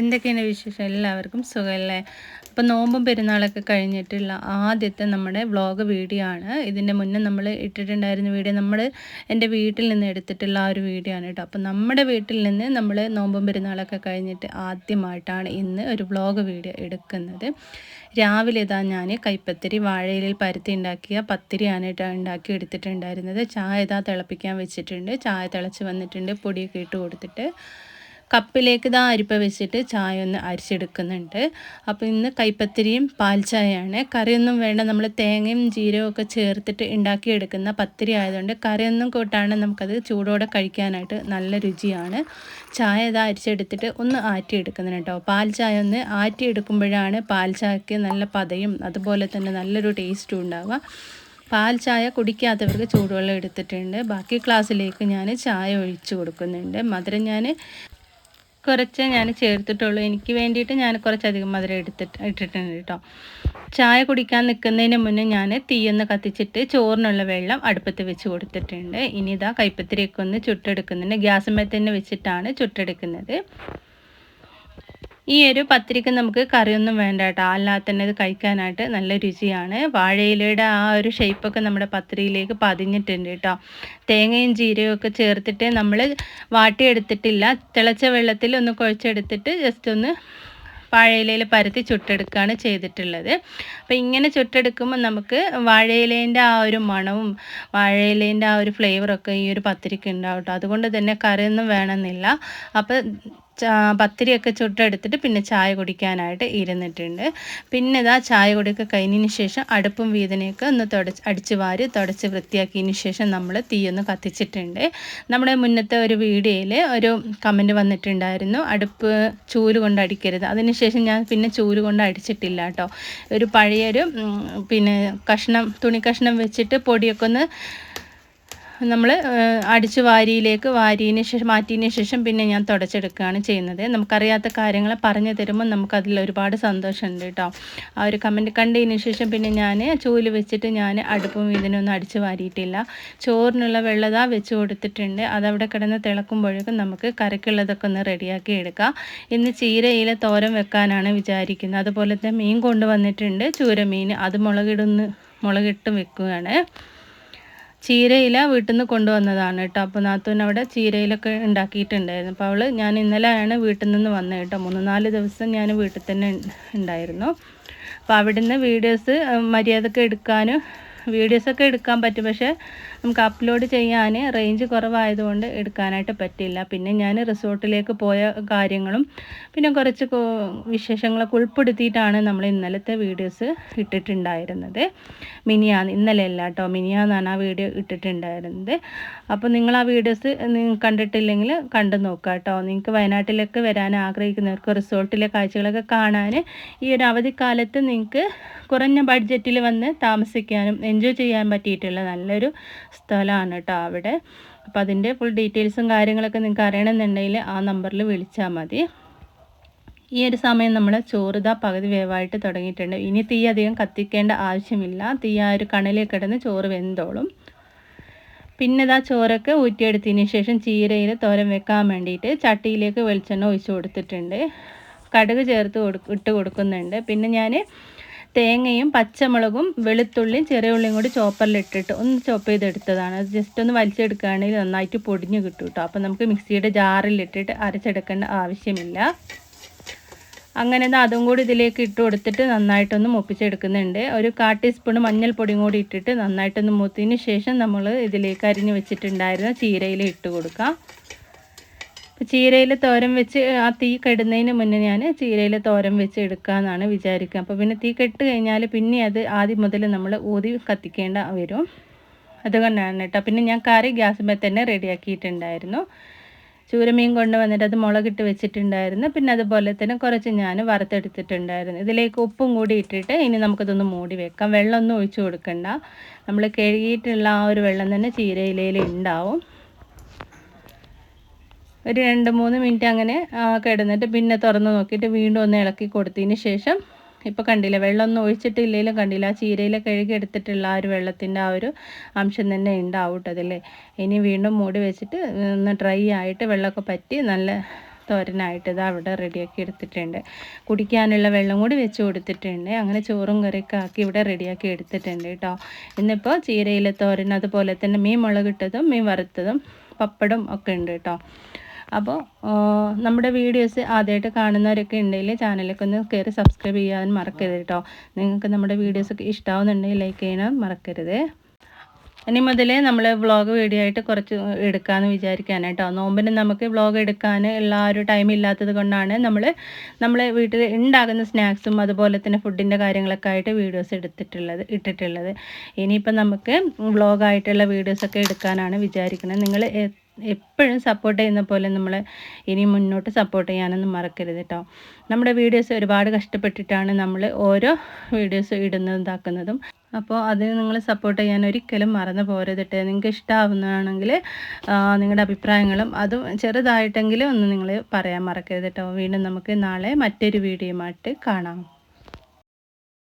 എന്തൊക്കെയാണ് വിശേഷം? എല്ലാവർക്കും സുഖമല്ലേ? അപ്പം നോമ്പും പെരുന്നാളൊക്കെ കഴിഞ്ഞിട്ടുള്ള ആദ്യത്തെ നമ്മുടെ വ്ളോഗ് വീഡിയോ ആണ്. ഇതിന്റെ മുന്നേ നമ്മൾ ഇട്ടിട്ടുണ്ടായിരുന്ന വീഡിയോ നമ്മൾ എന്റെ വീട്ടിൽ നിന്ന് എടുത്തിട്ടുള്ള ആ ഒരു വീഡിയോ ആണ് കേട്ടോ. അപ്പം നമ്മുടെ വീട്ടിൽ നിന്ന് നമ്മൾ നോമ്പും പെരുന്നാളൊക്കെ കഴിഞ്ഞിട്ട് ആദ്യമായിട്ടാണ് ഇന്ന് ഒരു വ്ളോഗ് വീഡിയോ എടുക്കുന്നത്. രാവിലെ ഇതാ ഞാൻ കൈപ്പത്തിരി വാഴയിലിൽ പരുത്തി ഉണ്ടാക്കിയ പത്തിരിയാണ് ഉണ്ടാക്കി എടുത്തിട്ടുണ്ടായിരുന്നത്. ചായ ഇതാ തിളപ്പിക്കാൻ വെച്ചിട്ടുണ്ട്. ചായ തിളച്ച് വന്നിട്ടുണ്ട്. പൊടിയൊക്കെ ഇട്ട് കൊടുത്തിട്ട് കപ്പിലേക്ക് ഇതാ അരിപ്പ വെച്ചിട്ട് ചായ ഒന്ന് അരിച്ചെടുക്കുന്നുണ്ട്. അപ്പോൾ ഇന്ന് കൈപ്പത്തിരിയും പാൽ ചായയാണ്. കറിയൊന്നും വേണ്ട നമ്മൾ തേങ്ങയും ജീരകവും ഒക്കെ ചേർത്തിട്ട് ഉണ്ടാക്കിയെടുക്കുന്ന പത്തിരി ആയതുകൊണ്ട് കറിയൊന്നും കൂട്ടാണ് നമുക്കത് ചൂടോടെ കഴിക്കാനായിട്ട് നല്ല രുചിയാണ്. ചായ ഇതാ അരിച്ചെടുത്തിട്ട് ഒന്ന് ആറ്റിയെടുക്കുന്നുണ്ട് കേട്ടോ പാൽ ചായ ഒന്ന് ആറ്റിയെടുക്കുമ്പോഴാണ് പാൽ ചായക്ക് നല്ല പതയും അതുപോലെ തന്നെ നല്ലൊരു ടേസ്റ്റും ഉണ്ടാവുക. പാൽ ചായ കുടിക്കാത്തവർക്ക് ചൂടുവെള്ളം എടുത്തിട്ടുണ്ട്. ബാക്കി ക്ലാസ്സിലേക്ക് ഞാൻ ചായ ഒഴിച്ചു കൊടുക്കുന്നുണ്ട്. മധുരം ഞാൻ കുറച്ച് ഞാൻ ചേർത്തിട്ടുള്ളൂ. എനിക്ക് വേണ്ടിയിട്ട് ഞാൻ കുറച്ചധികം മധുരം എടുത്തിട്ട് ഇട്ടിട്ടുണ്ട് കേട്ടോ. ചായ കുടിക്കാൻ നിൽക്കുന്നതിന് മുന്നേ ഞാൻ തീയൊന്ന് കത്തിച്ചിട്ട് ചോറിനുള്ള വെള്ളം അടുപ്പത്ത് വെച്ച് കൊടുത്തിട്ടുണ്ട്. ഇനി ഇതാ കൈപ്പത്തിരിയൊക്കെ ഒന്ന് ചുട്ടെടുക്കുന്നുണ്ട്. ഗ്യാസുമ്മേ തന്നെ വെച്ചിട്ടാണ് ചുട്ടെടുക്കുന്നത്. ഈ ഒരു പത്തിരിക്ക് നമുക്ക് കറിയൊന്നും വേണ്ട കേട്ടോ. അല്ലാതെ തന്നെ ഇത് കഴിക്കാനായിട്ട് നല്ല രുചിയാണ്. വാഴയിലയുടെ ആ ഒരു ഷേപ്പൊക്കെ നമ്മുടെ പത്തിരിയിലേക്ക് പതിഞ്ഞിട്ടുണ്ട് കേട്ടോ. തേങ്ങയും ജീരകവും ഒക്കെ ചേർത്തിട്ട് നമ്മൾ വാട്ടിയെടുത്തിട്ടില്ല. തിളച്ച വെള്ളത്തിൽ ഒന്ന് കുഴച്ചെടുത്തിട്ട് ജസ്റ്റ് ഒന്ന് വാഴയിലയിൽ പരത്തി ചുട്ടെടുക്കുകയാണ് ചെയ്തിട്ടുള്ളത്. അപ്പോൾ ഇങ്ങനെ ചുട്ടെടുക്കുമ്പോൾ നമുക്ക് വാഴയിലേന്റെ ആ ഒരു മണവും വാഴയിലേന്റെ ആ ഒരു ഫ്ലേവറൊക്കെ ഈ ഒരു പത്തിരിക്ക് ഉണ്ടാവും കേട്ടോ. അതുകൊണ്ട് തന്നെ കറിയൊന്നും വേണമെന്നില്ല. അപ്പോൾ പത്തിരിയൊക്കെ ചുട്ടെടുത്തിട്ട് പിന്നെ ചായ കുടിക്കാനായിട്ട് ഇരുന്നിട്ടുണ്ട്. പിന്നെ ഇതാ ചായ കുടിയൊക്കെ കഴിഞ്ഞതിന് ശേഷം അടുപ്പും വീതനയൊക്കെ ഒന്ന് തുടച്ച് അടിച്ച് വാരി തുടച്ച് വൃത്തിയാക്കിയതിന് ശേഷം നമ്മൾ തീയൊന്ന് കത്തിച്ചിട്ടുണ്ട്. നമ്മുടെ മുന്നത്തെ ഒരു വീഡിയോയിൽ ഒരു കമന്റ് വന്നിട്ടുണ്ടായിരുന്നു. അടുപ്പ് ചൂൽ കൊണ്ട് അടിക്കരുത്. അതിനുശേഷം ഞാൻ പിന്നെ ചൂൽ കൊണ്ട് അടിച്ചിട്ടില്ല കേട്ടോ. ഒരു പഴയൊരു പിന്നെ കഷ്ണം തുണി കഷ്ണം വെച്ചിട്ട് പൊടിയൊക്കെ ഒന്ന് നമ്മൾ അടിച്ച് വാരിയിലേക്ക് വാരിയതിന് ശേഷം മാറ്റിയതിന് ശേഷം പിന്നെ ഞാൻ തുടച്ചെടുക്കുകയാണ് ചെയ്യുന്നത്. നമുക്കറിയാത്ത കാര്യങ്ങൾ പറഞ്ഞു തരുമ്പോൾ നമുക്കതിൽ ഒരുപാട് സന്തോഷമുണ്ട് കേട്ടോ. ആ ഒരു കമന്റ് കണ്ടതിന് ശേഷം പിന്നെ ഞാൻ ചൂൽ വെച്ചിട്ട് ഞാൻ അടുപ്പും ഇതിനൊന്നും അടിച്ച് വാരിയിട്ടില്ല. ചോറിനുള്ള വെള്ളതാ വെച്ച് കൊടുത്തിട്ടുണ്ട്. അതവിടെ കിടന്ന് തിളക്കുമ്പോഴേക്കും നമുക്ക് കറിക്കുള്ളതൊക്കെ ഒന്ന് റെഡിയാക്കി എടുക്കാം. ഇന്ന് ചീരയില തോരൻ വെക്കാനാണ് വിചാരിക്കുന്നത്. അതുപോലെ തന്നെ മീൻ കൊണ്ടുവന്നിട്ടുണ്ട് ചൂരമീൻ. അത് മുളകിടുന്ന് മുളകിട്ട് വെക്കുകയാണ്. ചീരയില വീട്ടിൽ നിന്ന് കൊണ്ടുവന്നതാണ് കേട്ടോ. അപ്പോൾ നാത്തൂൻ അവിടെ ചീരയിലൊക്കെ ഉണ്ടാക്കിയിട്ടുണ്ടായിരുന്നു. അപ്പോൾ അവൾ ഞാൻ ഇന്നലെയാണ് വീട്ടിൽ നിന്ന് വന്നത് കേട്ടോ. മൂന്ന് നാല് ദിവസം ഞാൻ വീട്ടിൽ തന്നെ ഉണ്ടായിരുന്നു. അപ്പോൾ അവിടുന്ന് വീഡിയോസ് മര്യാദയ്ക്ക് എടുക്കാനും വീഡിയോസൊക്കെ എടുക്കാൻ പറ്റും. പക്ഷേ നമുക്ക് അപ്ലോഡ് ചെയ്യാൻ റേഞ്ച് കുറവായതുകൊണ്ട് എടുക്കാനായിട്ട് പറ്റില്ല. പിന്നെ ഞാൻ റിസോർട്ടിലേക്ക് പോയ കാര്യങ്ങളും പിന്നെ കുറച്ച് വിശേഷങ്ങളൊക്കെ ഉൾപ്പെടുത്തിയിട്ടാണ് നമ്മൾ ഇന്നലത്തെ വീഡിയോസ് ഇട്ടിട്ടുണ്ടായിരുന്നത്. മിനിയാന്ന് ഇന്നലെ അല്ല കേട്ടോ മിനിയാന്നാണ് ആ വീഡിയോ ഇട്ടിട്ടുണ്ടായിരുന്നത്. അപ്പോൾ നിങ്ങൾ ആ വീഡിയോസ് കണ്ടിട്ടില്ലെങ്കിൽ കണ്ടു നോക്കുക കേട്ടോ. നിങ്ങൾക്ക് വയനാട്ടിലേക്ക് വരാൻ ആഗ്രഹിക്കുന്നവർക്ക് റിസോർട്ടിലെ കാഴ്ചകളൊക്കെ കാണാൻ ഈ ഒരു അവധിക്കാലത്ത് നിങ്ങൾക്ക് കുറഞ്ഞ ബഡ്ജറ്റിൽ വന്ന് താമസിക്കാനും എൻജോയ് ചെയ്യാൻ പറ്റിയിട്ടുള്ള നല്ലൊരു സ്ഥലമാണ് കേട്ടോ അവിടെ. അപ്പോൾ അതിന്റെ ഫുൾ ഡീറ്റെയിൽസും കാര്യങ്ങളൊക്കെ നിങ്ങൾക്ക് അറിയണമെന്നുണ്ടെങ്കിൽ ആ നമ്പറിൽ വിളിച്ചാൽ മതി. ഈ ഒരു സമയം നമ്മൾ ചോറുതാ പകുതി വേവായിട്ട് തുടങ്ങിയിട്ടുണ്ട്. ഇനി തീ അധികം കത്തിക്കേണ്ട ആവശ്യമില്ല. തീ ആ ഒരു കണലിൽ കിടന്ന് ചോറ് വെന്തോളും. പിന്നെ ഇതാ ചോറൊക്കെ ഊറ്റിയെടുത്തതിന് ശേഷം ചീരയിൽ തോരൻ വെക്കാൻ വേണ്ടിയിട്ട് ചട്ടിയിലേക്ക് വെളിച്ചെണ്ണ ഒഴിച്ചു കൊടുത്തിട്ടുണ്ട്. കടുക് ചേർത്ത് കൊടു ഇട്ട് കൊടുക്കുന്നുണ്ട്. പിന്നെ ഞാൻ തേങ്ങയും പച്ചമുളകും വെളുത്തുള്ളിയും ചെറിയ ഉള്ളിയും കൂടി ചോപ്പറിലിട്ടിട്ട് ഒന്ന് ചോപ്പ് ചെയ്തെടുത്തതാണ്. അത് ജസ്റ്റ് ഒന്ന് വലിച്ചെടുക്കുകയാണെങ്കിൽ നന്നായിട്ട് പൊടിഞ്ഞു കിട്ടും കേട്ടോ അപ്പോൾ നമുക്ക് മിക്സിയുടെ ജാറിലിട്ടിട്ട് അരച്ചെടുക്കേണ്ട ആവശ്യമില്ല. അങ്ങനെ അതും കൂടി ഇതിലേക്ക് ഇട്ട് കൊടുത്തിട്ട് നന്നായിട്ടൊന്ന് മുപ്പിച്ചെടുക്കുന്നുണ്ട്. ഒരു കാ ടീസ്പൂൺ മഞ്ഞൾപ്പൊടിയും കൂടി ഇട്ടിട്ട് നന്നായിട്ടൊന്ന് മുത്തതിന് ശേഷം നമ്മൾ ഇതിലേക്ക് അരിഞ്ഞ് വെച്ചിട്ടുണ്ടായിരുന്ന ചീരയിൽ ഇട്ട് കൊടുക്കാം. അപ്പോൾ ചീരയിൽ തോരൻ വെച്ച് ആ തീ കെടുന്നതിന് മുന്നേ ഞാൻ ചീരയിൽ തോരൻ വെച്ച് എടുക്കാമെന്നാണ് വിചാരിക്കുക. അപ്പോൾ പിന്നെ തീ കെട്ട് കഴിഞ്ഞാൽ പിന്നെ അത് ആദ്യം മുതൽ നമ്മൾ ഊതി കത്തിക്കേണ്ട വരും. അതുകൊണ്ടാണ് കേട്ടോ. പിന്നെ ഞാൻ കറി ഗ്യാസുമ്പോൾ തന്നെ റെഡിയാക്കിയിട്ടുണ്ടായിരുന്നു. ചൂരമീൻ കൊണ്ടുവന്നിട്ട് അത് മുളകിട്ട് വെച്ചിട്ടുണ്ടായിരുന്നു. പിന്നെ അതുപോലെ തന്നെ കുറച്ച് ഞാൻ വറുത്തെടുത്തിട്ടുണ്ടായിരുന്നു. ഇതിലേക്ക് ഉപ്പും കൂടി ഇട്ടിട്ട് ഇനി നമുക്കിതൊന്ന് മൂടി വെക്കാം. വെള്ളമൊന്നും ഒഴിച്ചു കൊടുക്കണ്ട. നമ്മൾ കഴുകിയിട്ടുള്ള ആ ഒരു വെള്ളം തന്നെ ചീരയിലയിൽ ഉണ്ടാവും. ഒരു രണ്ട് മൂന്ന് മിനിറ്റ് അങ്ങനെ കിടന്നിട്ട് പിന്നെ തുറന്ന് നോക്കിയിട്ട് വീണ്ടും ഒന്ന് ഇളക്കി കൊടുത്തതിന് ശേഷം ഇപ്പോൾ കണ്ടില്ല വെള്ളമൊന്നും ഒഴിച്ചിട്ടില്ലെങ്കിലും കണ്ടില്ല ആ ചീരയിൽ കഴുകി എടുത്തിട്ടുള്ള ആ ഒരു വെള്ളത്തിന്റെ ആ ഒരു അംശം തന്നെ ഉണ്ടാവും ഇനി വീണ്ടും മൂടി വെച്ചിട്ട് ഒന്ന് ഡ്രൈ ആയിട്ട് വെള്ളമൊക്കെ പറ്റി നല്ല തോരനായിട്ട് ഇത് അവിടെ റെഡിയാക്കി എടുത്തിട്ടുണ്ട്. കുടിക്കാനുള്ള വെള്ളം കൂടി വെച്ച് കൊടുത്തിട്ടുണ്ട്. അങ്ങനെ ചോറും കറിയൊക്കെ ആക്കി ഇവിടെ റെഡിയാക്കി എടുത്തിട്ടുണ്ട് കേട്ടോ. ഇന്നിപ്പോൾ ചീരയിലെ തോരൻ അതുപോലെ തന്നെ മീൻ മുളകിട്ടതും മീൻ വറുത്തതും പപ്പടം ഒക്കെ ഉണ്ട് കേട്ടോ. അപ്പോൾ നമ്മുടെ വീഡിയോസ് ആദ്യമായിട്ട് കാണുന്നവരൊക്കെ ഉണ്ടെങ്കിൽ ചാനലൊക്കെ ഒന്ന് കയറി സബ്സ്ക്രൈബ് ചെയ്യാൻ മറക്കരുത് കേട്ടോ നിങ്ങൾക്ക് നമ്മുടെ വീഡിയോസൊക്കെ ഇഷ്ടമാവുന്നുണ്ടെങ്കിൽ ലൈക്ക് ചെയ്യണം മറക്കരുത്. ഇനി മുതൽ നമ്മൾ വ്ളോഗ് വീഡിയോ ആയിട്ട് കുറച്ച് എടുക്കാമെന്ന് വിചാരിക്കാൻ കേട്ടോ നോമ്പിന് നമുക്ക് വ്ളോഗ് എടുക്കാൻ ആ ഒരു ടൈം ഇല്ലാത്തത് കൊണ്ടാണ് നമ്മൾ നമ്മൾ വീട്ടിൽ ഉണ്ടാകുന്ന സ്നാക്സും അതുപോലെ തന്നെ ഫുഡിന്റെ കാര്യങ്ങളൊക്കെ ആയിട്ട് വീഡിയോസ് എടുത്തിട്ടുള്ളത് ഇട്ടിട്ടുള്ളത്. ഇനിയിപ്പോൾ നമുക്ക് വ്ളോഗായിട്ടുള്ള വീഡിയോസൊക്കെ എടുക്കാനാണ് വിചാരിക്കുന്നത് നിങ്ങൾ എപ്പോഴും സപ്പോർട്ട് ചെയ്യുന്ന പോലെ നമ്മൾ ഇനി മുന്നോട്ട് സപ്പോർട്ട് ചെയ്യാനൊന്നും മറക്കരുത് കേട്ടോ നമ്മുടെ വീഡിയോസ് ഒരുപാട് കഷ്ടപ്പെട്ടിട്ടാണ് നമ്മൾ ഓരോ വീഡിയോസ് ഇടുന്നതും ഇതാക്കുന്നതും. അപ്പോൾ അതിന് നിങ്ങൾ സപ്പോർട്ട് ചെയ്യാൻ ഒരിക്കലും മറന്നു പോരുതിട്ട് നിങ്ങൾക്ക് ഇഷ്ടമാവുന്നതാണെങ്കിൽ നിങ്ങളുടെ അഭിപ്രായങ്ങളും അതും ചെറുതായിട്ടെങ്കിലും ഒന്ന് നിങ്ങൾ പറയാൻ മറക്കരുത് കേട്ടോ വീണ്ടും നമുക്ക് നാളെ മറ്റൊരു വീഡിയോയുമായിട്ട് കാണാം.